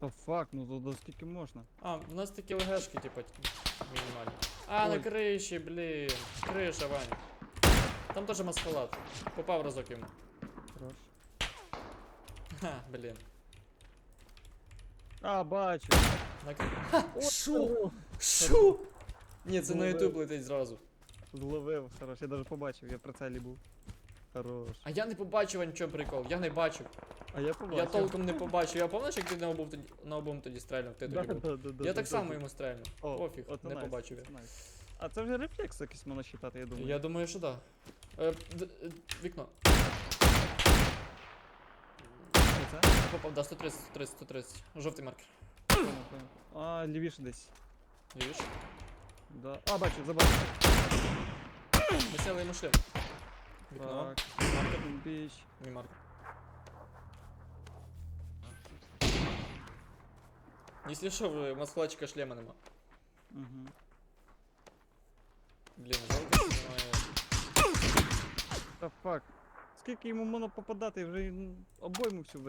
Та фак, ну то до скільки можна? А, в нас такі ЛГшки, типа, мінімальні. А, на Ой. криші, блін. Криша, Ваня. Там теж маскалат. Попав разок йому. Хорош. Ха, блін. А, бачу. На кри... Ха, о, Шо? Ні, це на ютуб летить зразу. Зловив, хорош, я навіть побачив, я в прицелі був. Хорош. А я не побачив, чому прикол. Я не бачив. А я побачив. Я толком не побачив. Я пам'ятаєш, як ти на обум тоді, на обум тоді стрельнув? Ти тоді був. Я так само йому стрельнув. О, Пофіг, не найс, побачив я. найс. А це вже рефлекс якийсь можна считати, я думаю. Я думаю, що так. Да. Е, д- е, вікно. Оце? Попав, да, 130, 130, 130. Жовтий маркер. Понял, понял. А, лівіше десь. Видиш? Да. А, бачу, забачив. Ми сяли йому шлем. Вікно. Так, Маркер. біч. Мій маркер. Якщо що, в маскалачика шлема нема. Угу. Блін, жалко, що немає. Та фак. Скільки йому можна попадати, вже й, обойму всю